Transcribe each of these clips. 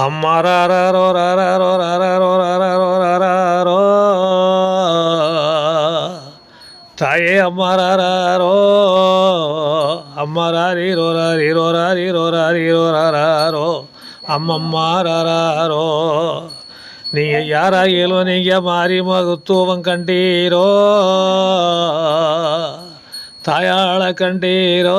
ಅಮ್ಮಾರೋ ತಾಯೇ ಅಮ್ಮಾರೋ ಅಮ್ಮರಾರಿರೋ ರಾರಿರೋ ರಾರಿರೋ ರಾರಿರೋ ರಾರೋ ಅಮ್ಮಮ್ಮಾರೋ ನೀ ಯಾರ ಏನೋ ನಿಂಗೆ ಮಾರಿ ಮಗುತ್ತು ಕಂಡೀರೋ ತಾಯಾಳ ಕಂಡೀರೋ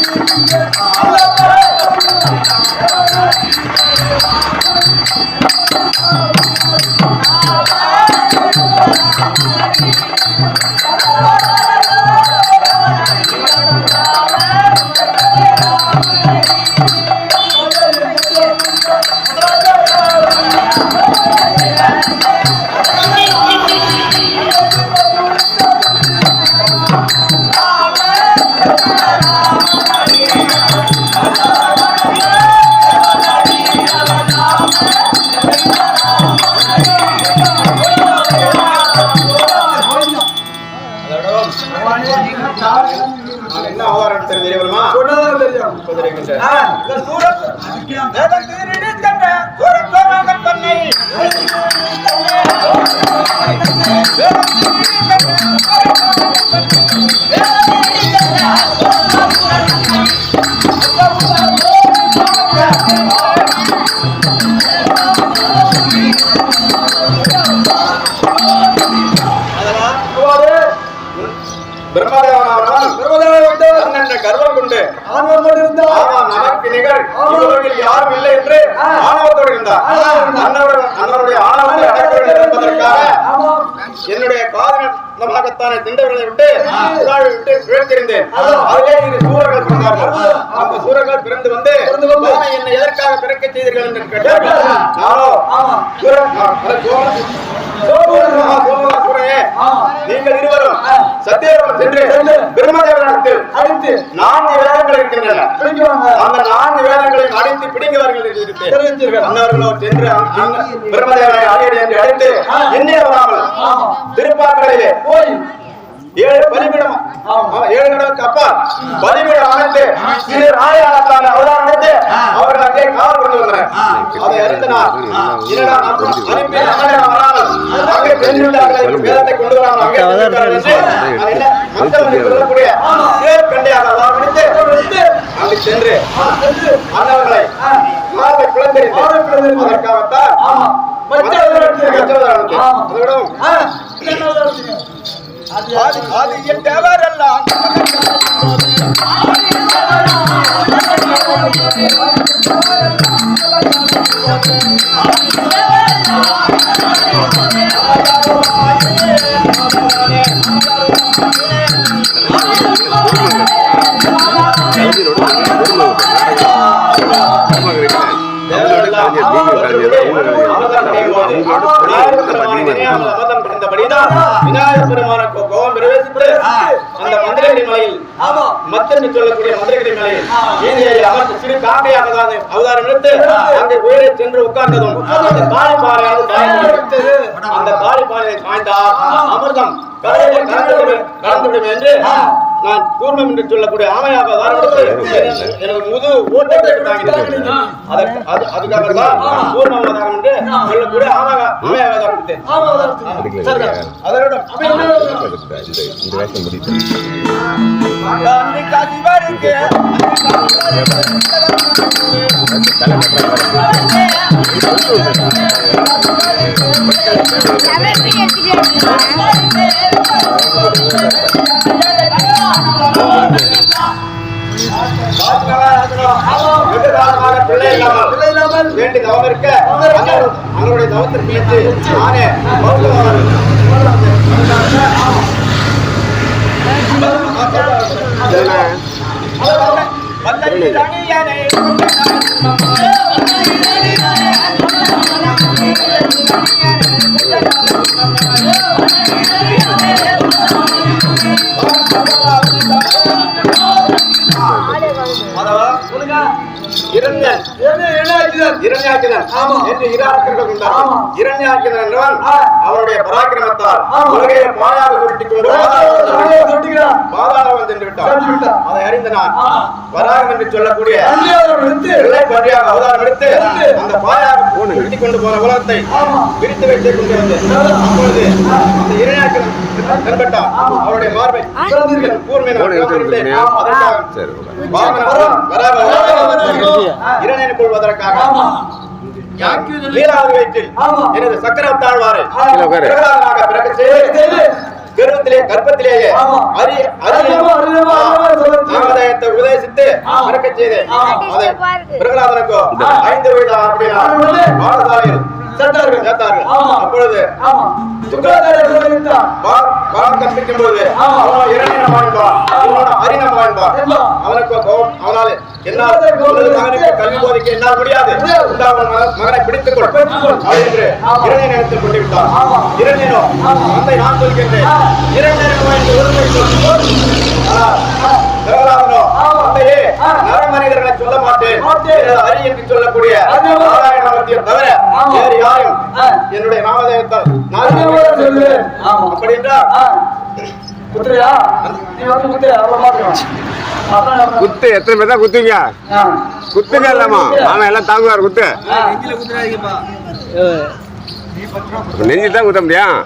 கண்டீரோ தேவைக்கும் சிஷ்ட புத்திரனாக விளங்கக்கூடிய ஹரிகிருஷ்ணனை தெரிந்து கொள். ஆமா. நான் என்ன அவதாரம் தெரியும் கர்வம் கொண்டு ஆமாம், நமக்கு நிகர் இவர்கள் யாரும் இல்லை என்று ஆணவத்தோடு இருந்தார். அன்னவருடைய அன்னவருடைய ஆணவத்தை அடக்க வேண்டும் என்பதற்காக என்னுடைய காரணமாகத்தானே திண்டவர்களை விட்டு உலாவி விட்டு பிழைத்திருந்தேன் அதிலே இரு சூரர்கள் பிறந்தார்கள். அந்த சூரர்கள் பிறந்து வந்து "தானே என்னை எதற்காக பிறக்க செய்தீர்கள்? என்று கேட்டார்கள். நானோ நீங்கள் இருவரும் சத்தியவரம் சென்று பிரம்மதேவனிடத்தில் நான்கு வேதங்கள் இருக்கின்றன. அந்த நான்கு வேதங்களையும் அடித்து பிடிங்கவார்கள் அன்னவர்களோ சென்று பிரம்மதேவனை அழைத்து எண்ணே வராமல் திருப்பாக்கடையிலே ஏழு பலிபிடம். ஏழு கடலுக்கு அப்பால் பலிபிடம் அமைத்து திரு ராயாளத்தான அவதாரம் எடுத்து அவர்கள் அங்கே காவல் கொண்டு வந்தனர் அதை அறிந்த நான் என்னடா நாம் அனுப்பி அமரேனம் வராமல் அங்கே வேதத்தை கொண்டு வராமல் சொல்லக்கூடிய கண்டியாக அவதாரம் எடுத்து அங்கு சென்று மார்பை பிளந்தெறிந்து அதற்காகத்தான் அதோடும் ஆதி ஆதி என் தேவரெல்லாம் விநாயகர் பெருமான கோபம் பிரவேசித்து அந்த மந்திரகிரி மலையில் மத்தன்னு சொல்லக்கூடிய மலையில் வீதியை அமர்ந்து சிறு காக்கையாக தான் அவதாரம் எடுத்து அங்கே உயிரை சென்று உட்கார்ந்ததும் அந்த காளி பாறையானது அந்த காளி பாறையை காய்ந்தால் அமிர்தம் கடலிலே கலந்துவிடும் கலந்துவிடும் என்று நான் கூர்மம் என்று சொல்லக்கூடிய ஆமையாக எடுத்து எனது முது ஓட்டத்தை அதுக்காக தான் கூர்ம அவதாரம் என்று சொல்லக்கூடிய ஆமையாக ஆமையாக அவதாரம் ஆமா இந்த வேஷம் முடியுது. அன்னை தவம் இருக்க தவத்திற்கு ஏற்று நானே பௌத்தமாக இரண்யன் என்ன என்ன ஆச்சுதான்? இரண்யாக்கினன் ஆமா. என்று இரு அரக்கர்கள் ஆமா. இருந்தார்கள் இரண்யாக்கினன் என்றவன் ஆ. அவருடைய பராக்கிரமத்தால். உலகையை பாயாக சுருட்டிக் கொண்டு சென்று விட்டான். அதை அறிந்த நான். வராகம் என்று சொல்லக்கூடிய பன்றியாக அவதாரம் எடுத்து. அந்த பாயாக சுருட்டிக் கொண்டு போன உலகத்தை ஆமா. விரித்து வைத்துக் கொண்டு வந்து அப்பொழுது அந்த இரண்யாக்கினன் தென்பட்டான் அவருடைய மார்பை கொள்வதற்காக. லீலாவது வயிற்றில். எனது கர்ப்பத்திலேயே ஆமா. அரி அறியமா, அறியமா, அறியமா சொல்லு. நாமதயத்தை உபதேசித்து ஆமா. பிறக்க செய்து ஆமா. அதை பிரகலாதனுக்கோ ஐந்து வயது அப்படின்னா. பாடசாலையில் சேர்த்தார்கள். சேர்த்தார்கள் ஆமா. அப்பொழுது ஆமா. கற்பிக்கும் பொழுது. அவனோ வாழ்ந்தான் வாழ்ந்தான். அவனுக்கு கோபம் அவனால என்னால் மகனுக்கு கல்வி போதிக்க என்னால் முடியாது. இந்த அவன் மகன் பிடித்துக் கொள் என்று ஆமா. இரணியன் இடத்தில் கொண்டு விட்டான் ஆமா. இரணியனோ. தந்தை நான் சொல்கின்றேன் ஆ. இரணியனோ என்று ஒருமை சொல் ஆனால் பிரகலாதனோ மனிதர்களை சொல்ல மாட்டேன் என்று சொல்லக்கூடிய தவிர. வேறு யாரும். என்னுடைய நாமதேயத்தால் அறியமா சொல்லு. அப்படி என்றால். குத்துறியா? நீ வந்து. குத்து எத்தனை பேர் தான் குத்துவீங்க ஆ. குத்துங்க இல்லாமா மாமா எல்லாம் தாங்குவார் குத்து. நெஞ்சு தான் குத்த முடியும்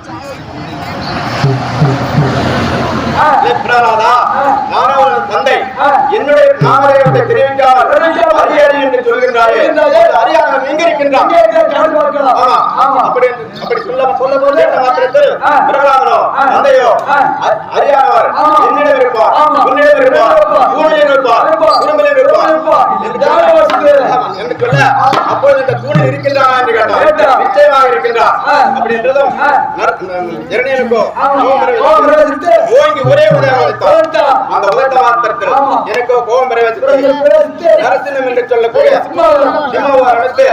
உனது தந்தை. என்னுடைய நாமதேயத்தை தெரிவிக்காமல் அரி என்று சொல்கின்றாயே அரியானவன் எங்க இருக்கின்றான். அப்படி அப்படி சொல்ல சொல்ல போது மாத்திரத்தில். பிரகலாதனோ. தந்தையோ அறியாதவர். என்னிடம் இருப்பார். உன்னிடம் இருப்பார். தூணில் இருப்பார். குடும்பில் இருப்பார். என்று சொல்ல- அப்பொழுது இந்த தூணில் இருக்கின்றானா என்று கேட்டார் இருக்கின்றார். அப்படி என்றதும். இரணியனுக்கோ ஓங்கி ஒரே உதயம். அந்த உதட்ட. எனக்கோ கோபம் நரசிம்மம் என்று சொல்லக்கூடிய. சிம்மவார் அழைத்து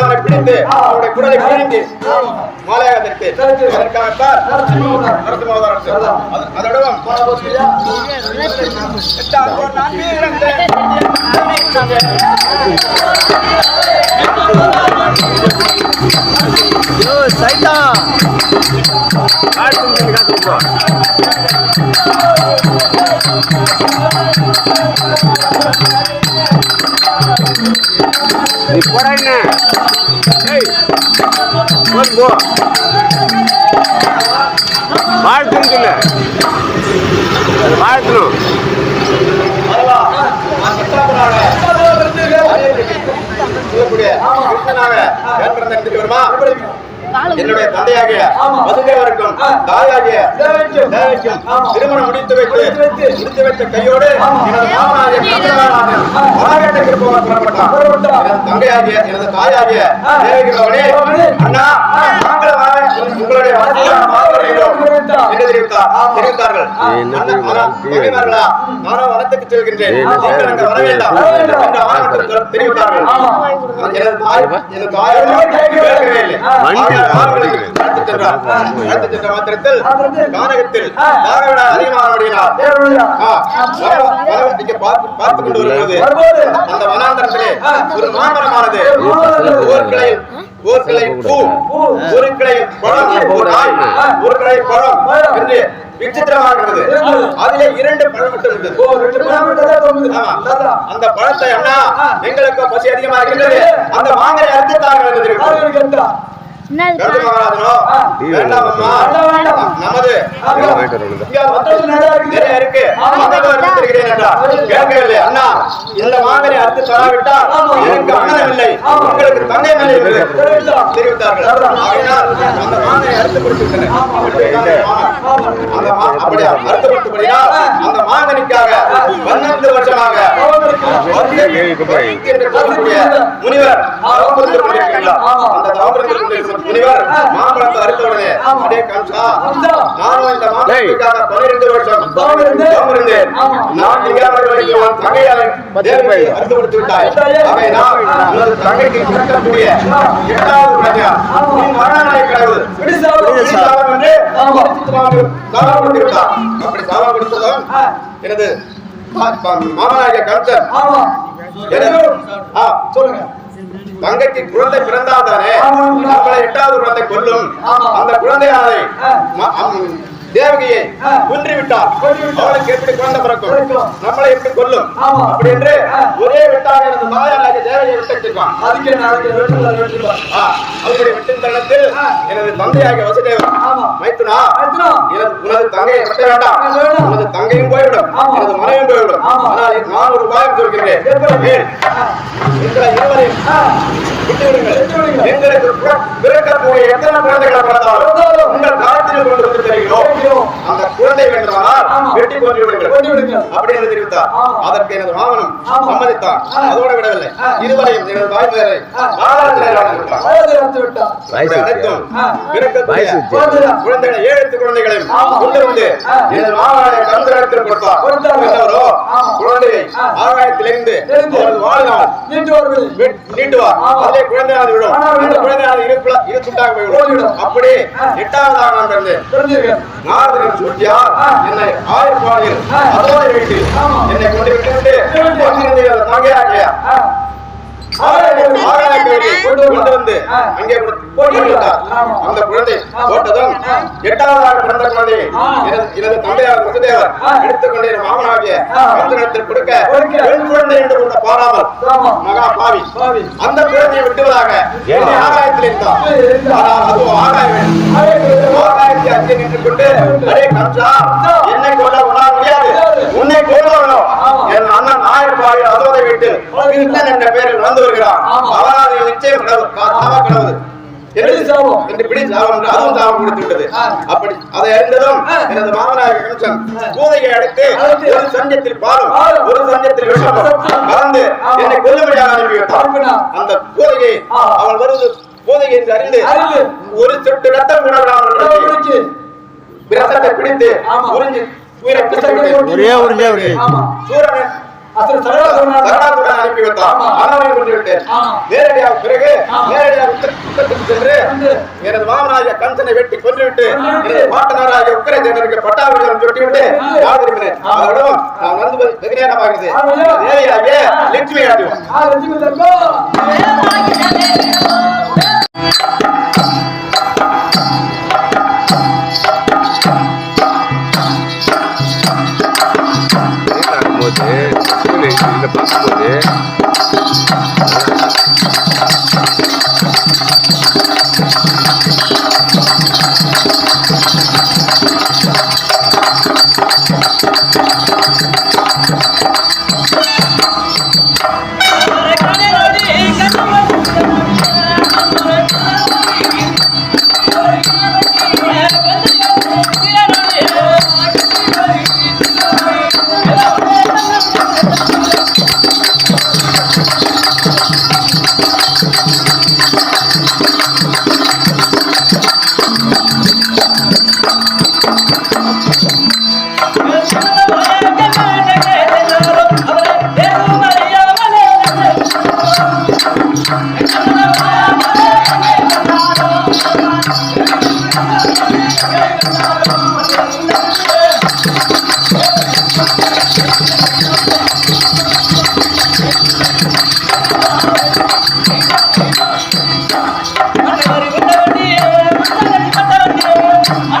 அவனை பிடித்து அவனுடைய குடலை பிடித்து மாலையாக தரித்து. அதற்காகத்தான். அது- அதோடவும் எட்டாம் நான் நீ போடா என்ன? ஏய் போ. வாழ்த்துன்னு சொல்லு. வாழ்த்தணும். எடுத்துட்டு வருமா என்னுடைய தந்தையாகிய ஆ. தாயாகிய. திருமணம் முடித்து வைத்து முடித்து வைத்து. கையோடு. எனது மாமனாகிய போக புறப்பட்டான் புறப்பட்டான். எனது தங்கையாகிய எனது தாயாகிய. அண்ணா நாங்கள் உங்களுடைய. என்று தெரிவித்தார். தெரிவித்தார்கள் நீ என்ன அண்ணா, தெரியுமா? அண்ணா, மகன்மார்களா, நானும் வனத்துக்கு செல்கின்றேன். வர வேண்டாம். என்று தெரிவித்தார்கள். எனது தாய் எனது மாத்திரத்தில் கானகத்தில் அதிகமானபடியினால் இங்கே பார்த்து கொண்டு வரும்போது அந்த வனாந்தரத்திலே. ஒரு மாமரமானது. மாமரமானது. ஒரு கிளையில் ஒரு கிளையில் பூ கிளையில் பழம். என்று விசித்திரமாக இருந்தது இருந்தது. அதிலே இரண்டு பழம் மட்டும் இருந்தது. அந்த பழத்தை அண்ணா. எங்களுக்கு பசி அதிகமா இருக்கின்றது அந்த மாங்கரை அறுத்து தாங்க நமது. நிறைய இருக்கு. கேட்கவில்லை அண்ணா இந்த மாங்கனி அறுத்து தராவிட்டால். எனக்கு அண்ணன் இல்லை. உங்களுக்கு தங்கை மேலே. தெரிவித்தார்கள். அந்த மாங்கனி அறுத்து கொடுத்து விட்டனர். ஆமா. இப்படித்தான் இந்த மாங்கனி. ஆமா. அந்த மா- அப்படி அறுத்து அந்த மாங்கனிக்காக பன்னெண்டு வருஷமாக முனிவர். முனிவர் மாம்பழத்தை அறுத்த உடனே அப்படியே கம்சா. நானும் இந்த மாம்பழத்துக்காக பன்னிரண்டு வருஷம் இருந்தேன். ஆமா. நான் இல்லாமல் வரைக்கும் உன் தேவகி அறுத்து கொடுத்து விட்டாய். ஆகையினால் உனது தங்கைக்கு பிறக்கக்கூடிய எட்டாவது குழந்தையா நீ மரணநாய கடவுள் என்று சாபம் கொடுத்து விட்டார். அப்படி சாபம் கொடுத்ததும். எனது மாமனாகிய ஆ, சொல்லுங்க தங்கைக்கு குழந்தை பிறந்தால் தானே ஆமா. நம்மளை எட்டாவது குழந்தை கொல்லும். அந்த குழந்தையாரை தேவகியை ஆ. கொன்று விட்டார் அவளுக்கு எப்படி குழந்தை பிறக்கும். நம்மளை எப்படி கொல்லும்? அப்படி என்று ஒரே விட்டாக இருந்த மாயாராஜ தேவகியை விட்டிருக்கான் அதுக்கு அவருடைய விட்டின் தளத்தில் எனது தந்தையாகிய வசுதேவன். மைத்துனா உனது தங்கையை கட்ட வேண்டாம். உனது தங்கையும் போய்விடும். எனது மனைவியும் போய்விடும் ஆமா. ஆனால் நான் ஒரு உபாயம் சொல்கிறேன்? எங்களை இருவரையும் விட்டு விடுங்கள். எங்களுக்கு பிறக்கக்கூடிய எத்தனை குழந்தைகள் பிறந்தாலும் உங்கள் காலத்தில் கொண்டு தெரிகிறோம். அந்த குழந்தை வேண்டுமானால் ஆமா. வெட்டி கொண்டு விடுங்கள். அப்படி என்று தெரிவித்தார். அதற்கு எனது மாமனும் ஆ. அதோடு விடவில்லை. இருவரையும் எனது அனைத்தும்? குழந்தைகளை ஏழு குழந்தைகளையும். கொண்டு வந்து. எனது மாமனாரை கொடுத்தார். என்னவரோ. குழந்தையை. ஆகாயத்திலிருந்து. அவரது வாழ்நாள் நீட்டுவார். அதிலே குழந்தையானது விடும். அந்த இரு துண்டாக போய்விடும் அப்படி ஆ. எட்டாவதாக நான் பிறந்தேன் நாரதன் என்னை ஆயிரப்பாளையில் அதோடு வைத்து என்னை கொண்டு விட்டு விட்டு கொண்டு வந்து ஆ. அங்கே கொண்டு போட்டு விட்டார். ஆமா. அந்த குழந்தை ஆமா. போட்டதும் ஆ. எட்டாவதாக பிறந்த குழந்தையை ஆ. எனது எனது தந்தையார் வசுதேவர் ஆ. எடுத்துக்கொண்டு என் மாமனாகிய ஆ. கந்தனிடத்தில் கொடுக்க கொடுக்க. பெண் குழந்தை என்று கொண்ட பாராமல் ஆமா. மகா பாவி பாவி. அந்த குழந்தையை விட்டுவதாக என்னை ஆகாயத்தில் இருந்தார் இருந்தார். ஆனால் அதுவும் ஆகாயம் ஆகாயக்கருவி. ஆகாயத்தை அங்கே நின்று கொண்டு அரே கம்சா என்னை கொல்ல உன்னால் முடியாது உன்னை ஆமா. என் அண்ணன் ஆயிரப்பாடி அதோதை விட்டு கிருஷ்ணன் என்ற பெயரில் வந்து வருகிறான் நிச்சயம் சாவ? என்று பிடி அதுவும் கொடுத்து விட்டது. அப்படி அதை அறிந்ததும். எனது அடைத்து. ஒரு சஞ்சத்தில் பாலும் பாலும். ஒரு சஞ்சத்தில் விஷமும் விஷமும். கலந்து ஆமா. என்னை கொல்லும்படியாக அனுப்பிவிட்டான் அனுப்பினான். அந்த பூதையை ஆ. அவள் வருவது பூதையை என்று அறிந்து அறிந்து. ஒரு சொட்டு ரத்தம் ரத்தத்தை பிடித்து. உறிஞ்சி உயிரை ஒரே சூரனை சரணாசுரனை அனுப்பி கொண்டு விட்டேன். நேரடியாக பிறகு. நேரடியாக சென்று. எனது மாமனாகிய கம்சனை வெட்டி கொன்றுவிட்டு. எனது பாட்டனாராகிய சுட்டிவிட்டு வந்து. நான் திரும்பினேன் ஆமா. அதோடும் நான் வந்து வெகு நேரமாகிறது ஆமா. தேவியாகிய லட்சுமி ஆடிவோம் মিক্স করে Thank you. ஏய்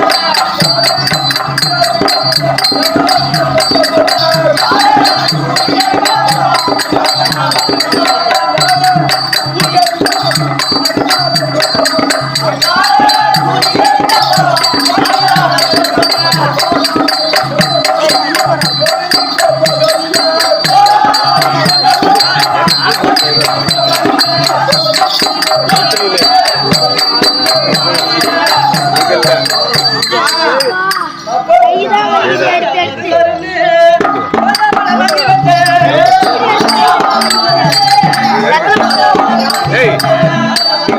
பாரு.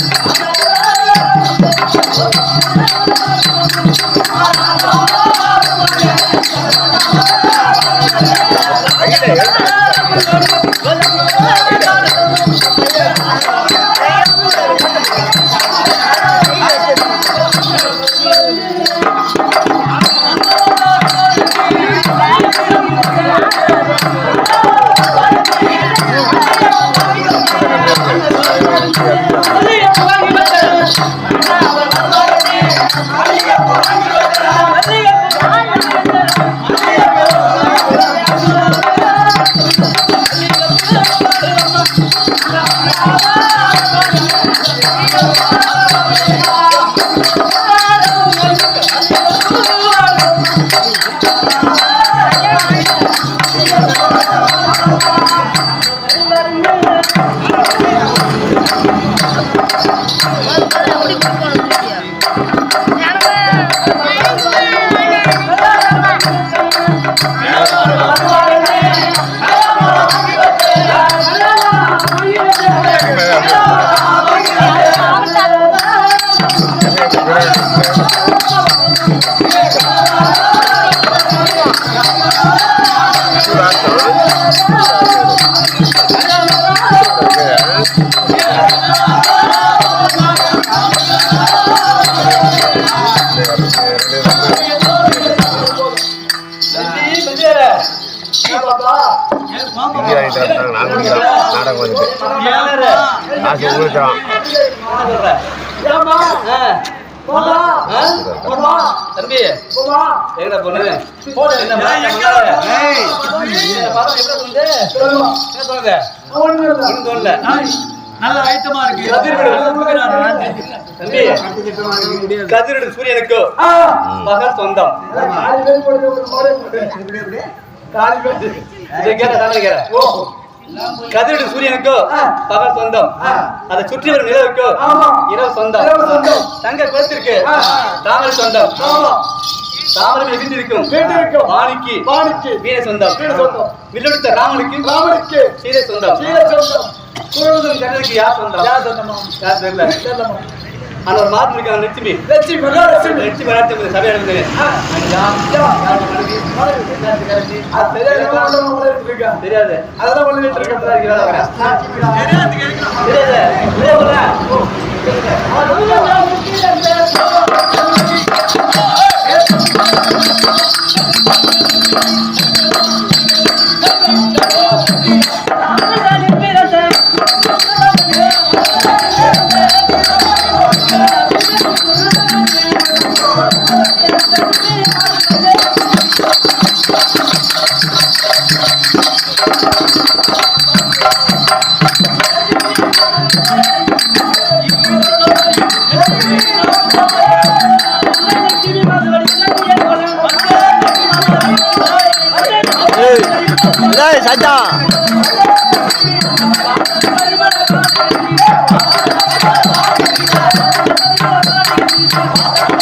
இங்கே குடிக்கிறேன். நாடகம் வந்துட்டு. காசு. தம்பி எங்கடா பொண்ணு? ஒண்ணும் தோணல. நல்ல ஐட்டமா இருக்கு தம்பி கதிரடு சூரியனுக்கு மகன் சொந்தம் கேட்ட. கதிரடு சூரியனுக்கு பகல் சொந்தம். அதை சுற்றி வரும் நிலவுக்கு இரவு சொந்தம். தங்க குளத்திற்கு தாமரை சொந்தம். தாமரை வீட்டிற்கும் வாணிக்கு வீர சொந்தம். வில்லுடுத்த ராமனுக்கு சீதை சொந்தம். குழுவதும் கண்ணனுக்கு யார் சொந்தம்? யார் தெரியல ஆனா ஒரு மாதம் இருக்காங்க லட்சுமி. லட்சுமி வராட்சி சபை நடந்தது தெரியாது. அதெல்லாம் பண்ணிட்டு இருக்கேன் தெரியாது. தெரியாது டேய் சஜா. தம்பி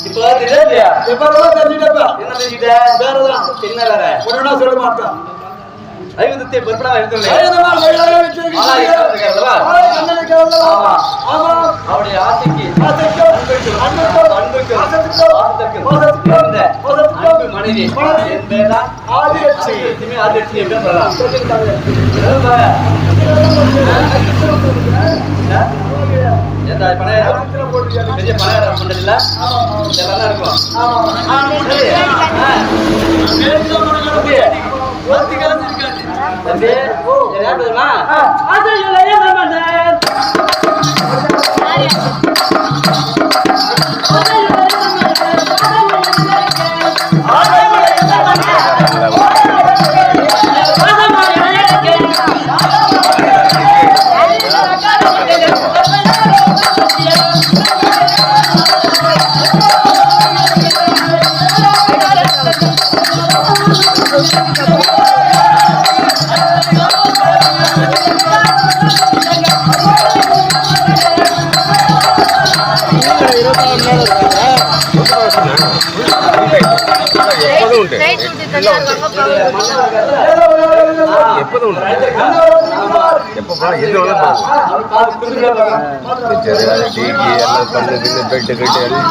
இப்போ தெரியுதா இல்லையா? எப்பதான் தெரிஞ்சுட்டப்ப என்ன தெரிஞ்சுக்கிட்ட? வேறதான். என்ன வேற. சொல்ல மாட்டான் ஐவதத்தை எடுத்துள்ளே? ஆமா. ஆமா. அவருடைய ஆசைக்கு அன்பு மனைவி. ஆதிலட்சுமி. ஆதிலட்சுமி எப்படி சொல்லலாம் பெரிய பணம் பண்றதில்ல இதெல்லாம் இருக்கும். தம்பி, இது எப்போதும் எப்போ போனால் எது வேணாலும் டிவி எல்லாம் பண்ணு பெட்டு கிட்டு எல்லாம்